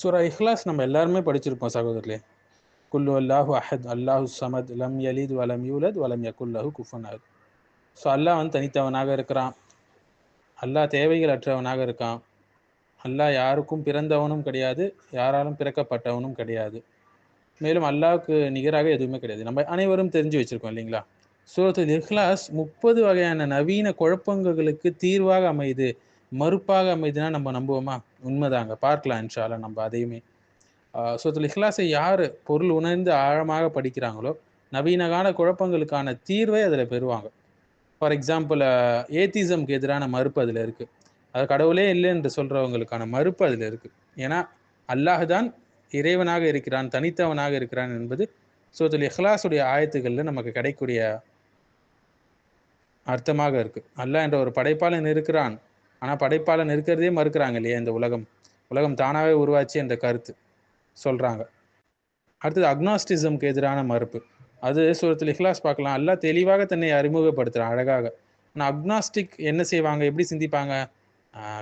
சூரா இஹ்லாஸ் நம்ம எல்லாருமே படிச்சிருப்போம் சகோதரர்களே. குல்லு அல்லாஹு அஹத் அல்லாஹு சமத் லம் யலித் வலம் யூலத் வலம் யகுல்லஹு குஃபன் அஹத். ஸோ அல்லாஹ் வந்து தனித்தவனாக இருக்கிறான். அல்லாஹ் தேவைகள் அற்றவனாக இருக்கான். அல்லாஹ் யாருக்கும் பிறந்தவனும் கிடையாது யாராலும் பிறக்கப்பட்டவனும் கிடையாது. மேலும் அல்லாஹுக்கு நிகராக எதுவுமே கிடையாது. நம்ம அனைவரும் தெரிஞ்சு வச்சுருக்கோம் இல்லைங்களா? சூரத்து இஹ்லாஸ் முப்பது வகையான நவீன குழப்பங்களுக்கு தீர்வாக அமையுது. மறுப்பாக அமைதுன்னா நம்ம நம்புவோமா? உண்மைதாங்க. பார்க்கலாம் இன்ஷால நம்ம அதையுமே. சூரத்துல் இஹ்லாஸை யார் பொருள் உணர்ந்து ஆழமாக படிக்கிறாங்களோ நவீனகால குழப்பங்களுக்கான தீர்வை அதில் பெறுவாங்க. ஃபார் எக்ஸாம்பிள் ஏத்திசம்க்கு எதிரான மறுப்பு அதில் இருக்குது அது கடவுளே இல்லை என்று சொல்கிறவங்களுக்கான மறுப்பு அதில் இருக்குது ஏன்னா அல்லாஹ் தான் இறைவனாக இருக்கிறான் தனித்தவனாக இருக்கிறான் என்பது சூரத்துல் இஹ்லாஸுடைய ஆயத்துகளில் நமக்கு கிடைக்கக்கூடிய அர்த்தமாக இருக்குது அல்லாஹ் என்ற ஒரு படைப்பாளன் இருக்கிறான். ஆனால் படைப்பாளன் இருக்கிறதே மறுக்கிறாங்க இல்லையா இந்த உலகம்? உலகம் தானாகவே உருவாச்சு என்ற கருத்து சொல்றாங்க. அடுத்தது அக்னாஸ்டிசம்க்கு எதிரான மறுப்பு. அது சூரத்தில் இஹ்லாஸ் பார்க்கலாம். எல்லாம் தெளிவாக தன்னை அறிமுகப்படுத்துறான் அழகாக. ஆனால் அக்னாஸ்டிக் என்ன செய்வாங்க? எப்படி சிந்திப்பாங்க?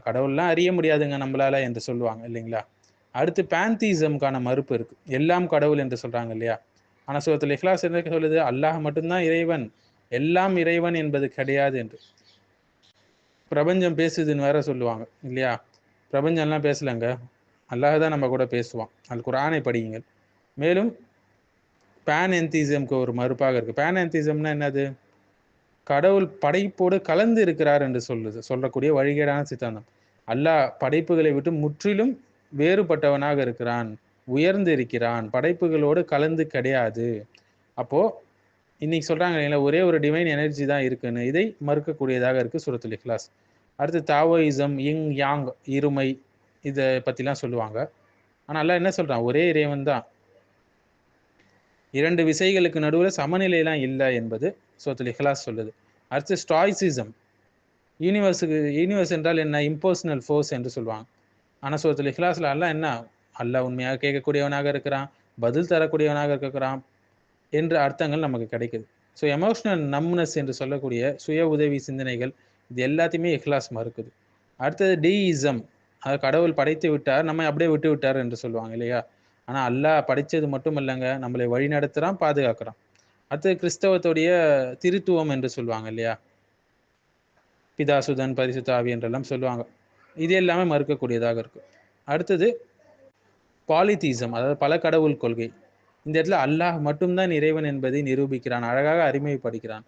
கடவுள்லாம் அறிய முடியாதுங்க நம்மளால என்று சொல்லுவாங்க இல்லைங்களா? அடுத்து பேந்தீசம்கான மறுப்பு இருக்கு. எல்லாம் கடவுள் என்று சொல்றாங்க இல்லையா? ஆனால் சூரத்தில் இஹ்லாஸ் என்ன சொல்லுது? அல்லாஹ் மட்டும்தான் இறைவன். எல்லாம் இறைவன் என்பது கிடையாது என்று. பிரபஞ்சம் பேசுதுன்னு வேற சொல்லுவாங்க இல்லையா? பிரபஞ்சம்லாம் பேசலங்க. அல்லாஹ் தான் நம்ம கூட பேசுவான். அது குரானை படியுங்கள். மேலும் பேன் என்தீசம்க்கு ஒரு மறுப்பாக இருக்கு. பேன் என்தீசம்னா என்னது? கடவுள் படைப்போடு கலந்து இருக்கிறார் என்று சொல்லுது சொல்லக்கூடிய வழிகேடான சித்தாந்தம். அல்லாஹ் படைப்புகளை விட்டு முற்றிலும் வேறுபட்டவனாக இருக்கிறான் உயர்ந்து இருக்கிறான் படைப்புகளோடு கலந்து கிடையாது. அப்போ இன்னைக்கு சொல்றாங்க இல்லைங்களா ஒரே ஒரு டிவைன் எனர்ஜி தான் இருக்குன்னு. இதை மறுக்கக்கூடியதாக இருக்கு சூரத்துல் கிளாஸ் அடுத்து தாவோயிசம் இங் யாங் இருமை இதை பற்றிலாம் சொல்லுவாங்க. ஆனால் எல்லாம் என்ன சொல்றான்? ஒரே இறைவன் தான். இரண்டு விசைகளுக்கு நடுவில் சமநிலையெல்லாம் இல்லை என்பது சூரத்துல் இஹ்லாஸ் சொல்லுது. அடுத்து ஸ்டாய்சிசம் யூனிவர்ஸுக்கு யூனிவர்ஸ் என்றால் என்ன? இம்போர்சனல் ஃபோர்ஸ் என்று சொல்லுவாங்க. ஆனால் சூரத்துல் இஹ்லாஸில் அல்ல என்ன? அல்ல உண்மையாக கேட்கக்கூடியவனாக இருக்கிறான் பதில் தரக்கூடியவனாக இருக்கிறான். என்ற அர்த்தங்கள் நமக்கு கிடைக்குது. ஸோ எமோஷ்னல் நம்னஸ் என்று சொல்லக்கூடிய சுய உதவி சிந்தனைகள் இது எல்லாத்தையுமே இஹ்லாஸ் மறுக்குது. அடுத்தது டீஇசம் அது கடவுள் படைத்து விட்டார் நம்ம அப்படியே விட்டு விட்டார் என்று சொல்லுவாங்க இல்லையா? ஆனால் அல்லாஹ் படைத்தது மட்டும் இல்லைங்க நம்மளை வழி நடத்துகிறான் பாதுகாக்கிறான். அடுத்தது கிறிஸ்தவத்துடைய திருத்துவம் என்று சொல்லுவாங்க இல்லையா? பிதாசுதன் பரிசுத்தாவி என்றெல்லாம் சொல்லுவாங்க. இது எல்லாமே மறுக்கக்கூடியதாக இருக்கு. அடுத்தது பாலிதீசம் அதாவது பல கடவுள் கொள்கை. இந்த இடத்துல அல்லாஹ் மட்டும்தான் இறைவன் என்பதை நிரூபிக்கிறான் அழகாக அறிமுகப்படுகிறான்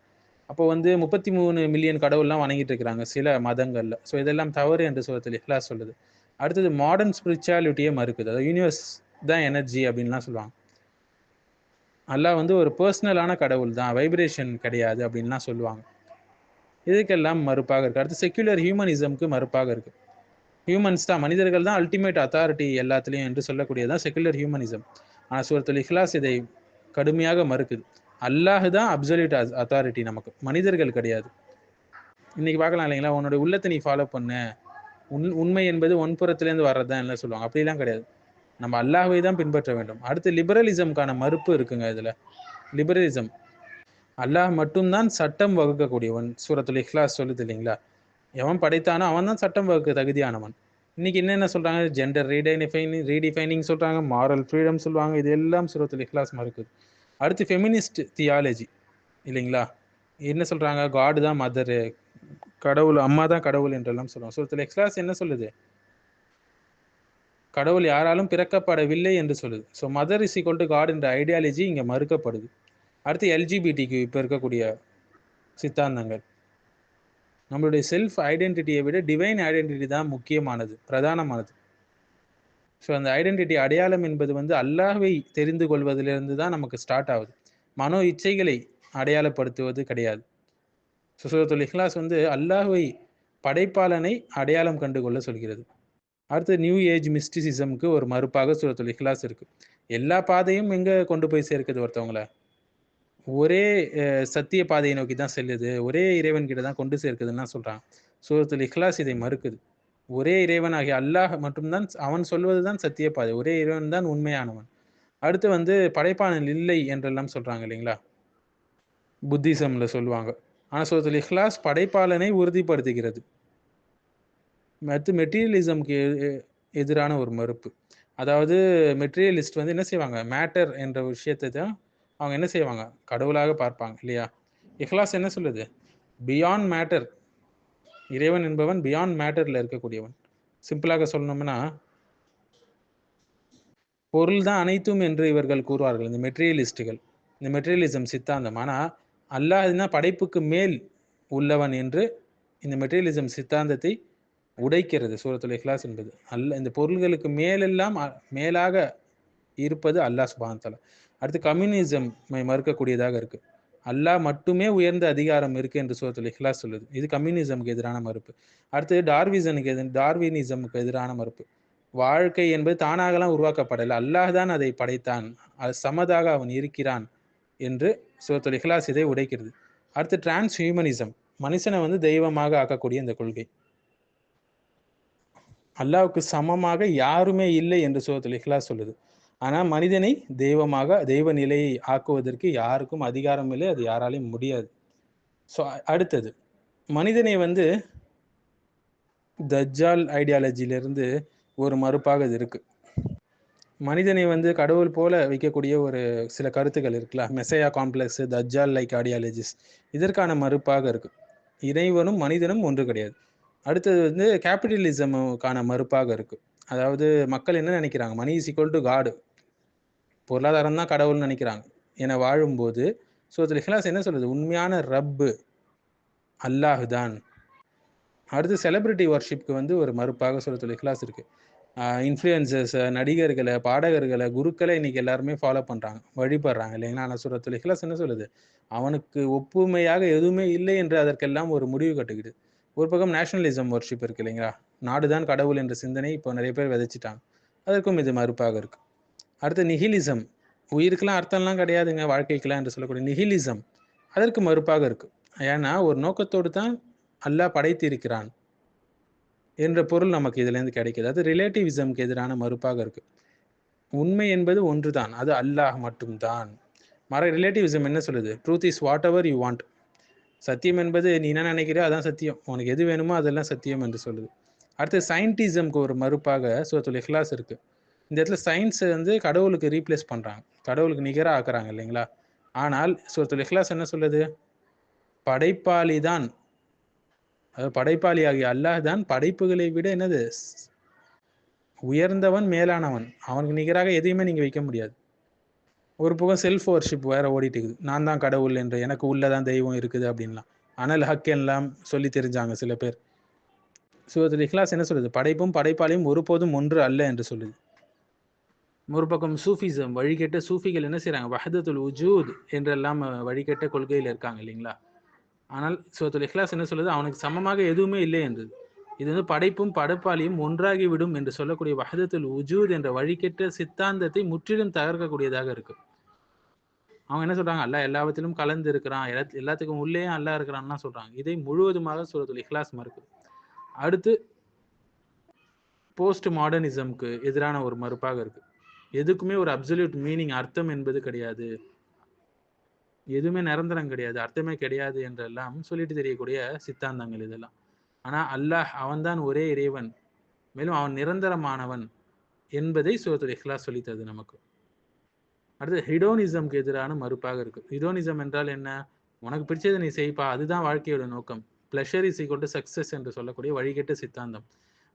அப்போ வந்து முப்பத்தி மூணு மில்லியன் கடவுள்லாம் வணங்கிட்டு இருக்கிறாங்க சில மதங்கள்ல. ஸோ இதெல்லாம் தவறு என்று சொல்லத்தில் இஹ்லாஸ் சொல்லுது. அடுத்தது மாடர்ன் ஸ்பிரிச்சுவாலிட்டியே மறுக்குது. அதாவது யூனிவர்ஸ் தான் எனர்ஜி அப்படின்லாம் சொல்லுவாங்க. அல்லாஹ் வந்து ஒரு பர்சனலான கடவுள் தான் வைப்ரேஷன் கிடையாது அப்படின்லாம் சொல்லுவாங்க. இதுக்கெல்லாம் மறுப்பாக இருக்கு. அடுத்து செக்யுலர் ஹியூமனிசம்க்கு மறுப்பாக இருக்கு. ஹியூமன்ஸ் தான் மனிதர்கள் தான் அல்டிமேட் அத்தாரிட்டி எல்லாத்துலேயும் என்று சொல்லக்கூடியதான் செக்குலர் ஹியூமனிசம் ஆனால் சூரத்துல் இஹ்லாஸ் இதை கடுமையாக மறுக்குது. அல்லாஹ் தான் அப்சல்யூட் அத்தாரிட்டி நமக்கு. மனிதர்கள் கிடையாது. இன்னைக்கு பார்க்கலாம் இல்லைங்களா? உன்னோட உள்ளத்தை நீ ஃபாலோ பண்ண. உண் உண்மை என்பது ஒன்புறத்துலேருந்து வர்றது தான் எல்லாம் சொல்லுவாங்க. அப்படிலாம் கிடையாது. நம்ம அல்லாஹை தான் பின்பற்ற வேண்டும். அடுத்து லிபரலிசம்கான மறுப்பு இருக்குங்க இதில். லிபரலிசம் அல்லாஹ் மட்டும்தான் சட்டம் வகுக்கக்கூடியவன். சூரத்துல் இஹ்லாஸ் சொல்லுது இல்லைங்களா? எவன் படைத்தானோ அவன் தான் சட்டம் வகுக்க தகுதியானவன். இன்னைக்கு என்னென்ன சொல்றாங்க? ஜெண்டர் ரீடைனிஃபைனிங் ரீடிஃபைனிங் சொல்றாங்க. மாரல் ஃப்ரீடம் சொல்லுவாங்க. இது எல்லாம் சுரத்தில் இஹ்லாஸ் மறுக்குது அடுத்து ஃபெமினிஸ்ட் தியாலஜி இல்லைங்களா? என்ன சொல்றாங்க? காடு தான் மதரு கடவுள் அம்மா தான் கடவுள் என்றெல்லாம் சொல்லுவாங்க. சுரத்தில் இஹ்லாஸ் என்ன சொல்லுது? கடவுள் யாராலும் பிறக்கப்படவில்லை என்று சொல்லுது. So mother is equal to God என்ற ஐடியாலஜி இங்கே மறுக்கப்படுது. அடுத்து எல்ஜிபிடிக்கு இப்போ இருக்கக்கூடிய சித்தாந்தங்கள். நம்மளுடைய செல்ஃப் ஐடென்டிட்டியை விட டிவைன் ஐடென்டிட்டி தான் முக்கியமானது பிரதானமானது. ஸோ அந்த ஐடென்டிட்டி அடையாளம் என்பது வந்து அல்லாஹ்வை தெரிந்து கொள்வதிலிருந்து தான் நமக்கு ஸ்டார்ட் ஆகுது. மனோ இச்சைகளை அடையாளப்படுத்துவது கிடையாது. சுசூரத்துல் இஹ்லாஸ் வந்து அல்லாஹ்வை படைப்பாளனை அடையாளம் கண்டு கொள்ள சொல்கிறது. அடுத்து நியூ ஏஜ் மிஸ்டிசிசம்க்கு ஒரு மறுப்பாக சூரத்துல் இஹ்லாஸ் இருக்குது எல்லா பாதையும் எங்கே கொண்டு போய் சேர்க்குது ஒருத்தவங்கள? ஒரே சத்திய பாதையை நோக்கி தான் செல்லுது. ஒரே இறைவன் கிட்ட தான் கொண்டு சேர்க்குதுன்னா சொல்றான். சூரத்தில் இஹ்லாஸ் இதை மறுக்குது. ஒரே இறைவன் ஆகிய அல்லாஹ் மட்டும்தான் அவன் சொல்வது தான் சத்திய பாதை. ஒரே இறைவன் தான் உண்மையானவன். அடுத்து வந்து படைப்பாளன் இல்லை என்றெல்லாம் சொல்றாங்க இல்லைங்களா? புத்திசம்ல சொல்லுவாங்க. ஆனால் சூரத்தில் இஹ்லாஸ் படைப்பாளனை உறுதிப்படுத்துகிறது. அடுத்து மெட்டீரியலிசம்க்கு எதிரான ஒரு மறுப்பு. அதாவது மெட்டீரியலிஸ்ட் வந்து என்ன செய்வாங்க? மேட்டர் என்ற விஷயத்தை தான் அவங்க என்ன செய்வாங்க? கடவுளாக பார்ப்பாங்க இல்லையா? இஹ்லாஸ் என்ன சொல்லுது? பியாண்ட் மேட்டர் இறைவன் என்பவன் பியாண்ட் மேட்டரில் இருக்கக்கூடியவன். சிம்பிளாக சொல்லணும்னா பொருள் தான் அனைத்தும் என்று இவர்கள் கூறுவார்கள். இந்த மெட்டீரியலிஸ்டுகள் இந்த மெட்டீரியலிசம் சித்தாந்தம். ஆனால் அல்லாஹ்னா படைப்புக்கு மேல் உள்ளவன் என்று இந்த மெட்டீரியலிசம் சித்தாந்தத்தை உடைக்கிறது சூரத்துல் இஹ்லாஸ் என்பது. அல்ல இந்த பொருள்களுக்கு மேலெல்லாம் மேலாக இருப்பது அல்லாஹ் சுபான் தலா அடுத்து கம்யூனிசம் மறுக்கக்கூடியதாக இருக்கு. அல்லாஹ் மட்டுமே உயர்ந்த அதிகாரம் இருக்கு என்று சூரத்துல் இஹ்லாஸ் சொல்லுது. இது கம்யூனிசமுக்கு எதிரான மறுப்பு. அடுத்தது டார்விசனுக்கு எதிர் டார்வினிசமுக்கு எதிரான மறுப்பு. வாழ்க்கை என்பது தானாகலாம் உருவாக்கப்படலை. அல்லாஹ் தான் அதை படைத்தான். அது சமதாக அவன் இருக்கிறான் என்று சூரத்துல் இஹ்லாஸ் இதை உடைக்கிறது. அடுத்து டிரான்ஸ் ஹியூமனிசம் மனுஷனை வந்து தெய்வமாக ஆக்கக்கூடிய இந்த கொள்கை. அல்லாவுக்கு சமமாக யாருமே இல்லை என்று சூரத்துல் இஹ்லாஸ் சொல்லுது. ஆனால் மனிதனை தெய்வமாக தெய்வ நிலையை ஆக்குவதற்கு யாருக்கும் அதிகாரம் இல்லை அது யாராலையும் முடியாது. ஸோ அடுத்தது. மனிதனை வந்து தஜ்ஜால் ஐடியாலஜியிலிருந்து ஒரு மறுப்பாக இது இருக்கு. மனிதனை வந்து கடவுள் போல வைக்கக்கூடிய ஒரு சில கருத்துக்கள் இருக்குல்ல மெசையா காம்ப்ளெக்ஸ் தஜ்ஜால் லைக் ஐடியாலஜிஸ் இதற்கான மறுப்பாக இருக்கு. இறைவனும் மனிதனும் ஒன்று கிடையாது. அடுத்தது வந்து கேபிட்டலிசமுக்கான மறுப்பாக இருக்கு. அதாவது மக்கள் என்ன நினைக்கிறாங்க? மணி இஸ் ஈக்குவல் டு காடு பொருளாதாரம் தான் கடவுள்னு நினைக்கிறாங்க. என வாழும்போது சூரத்தில் இஹ்லாஸ் என்ன சொல்லுது? உண்மையான ரப்பு அல்லாஹ் தான். அடுத்து செலிபிரிட்டி ஒர்ஷிப்க்கு வந்து ஒரு மறுப்பாக சூரத்தில் இஹ்லாஸ் இருக்கு. இன்ஃப்ளூயன்சர்ஸ் நடிகர்களை பாடகர்களை குருக்களை இன்னைக்கு எல்லாருமே ஃபாலோ பண்ணுறாங்க வழிபடுறாங்க இல்லைங்களா? ஆனால் சூரத்துல் இஹ்லாஸ் என்ன சொல்லுது? அவனுக்கு ஒப்புமையாக எதுவுமே இல்லை என்று அதற்கெல்லாம் ஒரு முடிவு கட்டுக்குது. ஒரு பக்கம் நேஷனலிசம் வர்ஷிப் இருக்கு இல்லைங்களா? நாடுதான் கடவுள் என்ற சிந்தனை இப்போ நிறைய பேர் விதைச்சிட்டாங்க. அதற்கும் இது மறுப்பாக இருக்குது அடுத்து நிஹிலிசம் உயிருக்கெல்லாம் அர்த்தம்லாம் கிடையாதுங்க வாழ்க்கைக்கெல்லாம் என்று சொல்லக்கூடிய நிஹிலிசம் அதற்கு மறுப்பாக இருக்குது ஏன்னா ஒரு நோக்கத்தோடு தான் அல்லாஹ் படைத்திருக்கிறான் என்ற பொருள் நமக்கு இதுலேருந்து கிடைக்கிது. அது ரிலேட்டிவிசம்க்கு எதிரான மறுப்பாக இருக்குது உண்மை என்பது ஒன்று தான் அது அல்லாஹ் மட்டும்தான். மற ரிலேட்டிவிசம் என்ன சொல்லுது? Truth is whatever you want சத்தியம் என்பது நீ என்ன நினைக்கிறியோ அதான் சத்தியம். உனக்கு எது வேணுமோ அதெல்லாம் சத்தியம் என்று சொல்லுது. அடுத்து சயின்டிசம்க்கு ஒரு மறுப்பாக சூரத்துல் இஹ்லாஸ் இருக்குது இந்த இடத்துல சயின்ஸை வந்து கடவுளுக்கு ரீப்ளேஸ் பண்றாங்க. கடவுளுக்கு நிகராக ஆக்குறாங்க இல்லைங்களா? ஆனால் சூரத்துல் இஹ்லாஸ் என்ன சொல்லுது? படைப்பாளி தான். அதாவது படைப்பாளி ஆகிய அல்லாஹ் தான் படைப்புகளை விட என்னது? உயர்ந்தவன் மேலானவன். அவனுக்கு நிகராக எதையுமே நீங்க வைக்க முடியாது. ஒரு புகம் செல்ஃப் ஓர்ஷிப் வேற ஓடிட்டு இருக்குது. நான் தான் கடவுள் என்று எனக்கு உள்ளதான் தெய்வம் இருக்குது அப்படின்லாம். அனல் ஹக் எல்லாம் சொல்லி தெரிஞ்சாங்க சில பேர். சூரத்துல் இஹ்லாஸ் என்ன சொல்லுது? படைப்பும் படைப்பாளியும் ஒருபோதும் ஒன்று அல்ல என்று சொல்லுது. முற்பக்கம் சூஃபிசம் வழிகெட்ட சூஃபிகள் என்ன செய்கிறாங்க வஹதத்துல் உஜூத் என்றெல்லாம் வழிகெட்ட கொள்கையில் இருக்காங்க இல்லைங்களா? ஆனால் சூரத்துல் இஹ்லாஸ் என்ன சொல்லுது? அவனுக்கு சமமாக எதுவுமே இல்லை என்றது இது வந்து படைப்பும் படைப்பாளியும் ஒன்றாகி விடும் என்று சொல்லக்கூடிய வஹதத்துல் உஜூத் என்ற வழிகெட்ட சித்தாந்தத்தை முற்றிலும் தகர்க்கக்கூடியதாக இருக்கு. அவங்க என்ன சொல்றாங்க? அல்லா எல்லாவற்றிலும் கலந்து இருக்கிறான். எல்லா- எல்லாத்துக்கும் உள்ளே அல்லா இருக்கிறான்னா சொல்றாங்க. இதை முழுவதுமாக சூரத்துல் இஹ்லாஸ் மறுக்கு அடுத்து போஸ்ட் மாடர்னிசம்க்கு எதிரான ஒரு மறுப்பாக இருக்கு. எதுக்குமே ஒரு அப்சல்யூட் மீனிங் அர்த்தம் என்பது கிடையாது. எதுவுமே நிரந்தரம் கிடையாது அர்த்தமே கிடையாது என்றெல்லாம் சொல்லிட்டு தெரியக்கூடிய சித்தாந்தங்கள் இதெல்லாம். ஆனால் அல்லாஹ் அவன்தான் ஒரே இறைவன் மேலும் அவன் நிரந்தரமானவன் என்பதை சூரத்துல் இஹ்லாஸ் சொல்லித்தது நமக்கு. அடுத்து ஹிடோனிசம்க்கு எதிரான மறுப்பாக இருக்கு. ஹிடோனிசம் என்றால் என்ன? உனக்கு பிடிச்சதை நீ செய்ப்பா அதுதான் வாழ்க்கையோட நோக்கம். Pleasure is equal to success என்று சொல்லக்கூடிய வழிகெட்ட சித்தாந்தம்.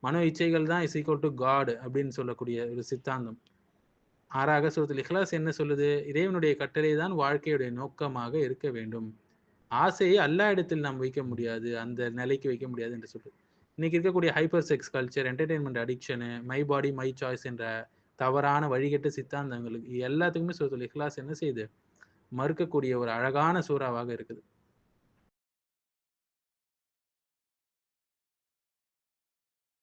மனோ இச்சைகள் தான் இஸ் ஈக்குவல் டு காட் அப்படின்னு சொல்லக்கூடிய ஒரு சித்தாந்தம். ஆறாக சூரத்துல் இஹ்லாஸ் என்ன சொல்லுது? இறைவனுடைய கட்டளை தான் வாழ்க்கையுடைய நோக்கமாக இருக்க வேண்டும். ஆசையை அல்லா இடத்தில் நாம் வைக்க முடியாது அந்த நிலைக்கு வைக்க முடியாது என்று சொல்லுது. இன்னைக்கு இருக்கக்கூடிய hyper sex culture entertainment addiction my body my choice என்ற தவறான வழிகட்ட சித்தாந்தங்களுக்கு எல்லாத்துக்குமே சூரத்துல் இஹ்லாஸ் என்ன செய்யுது? மறுக்கக்கூடிய ஒரு அழகான சூறாவாக இருக்குது.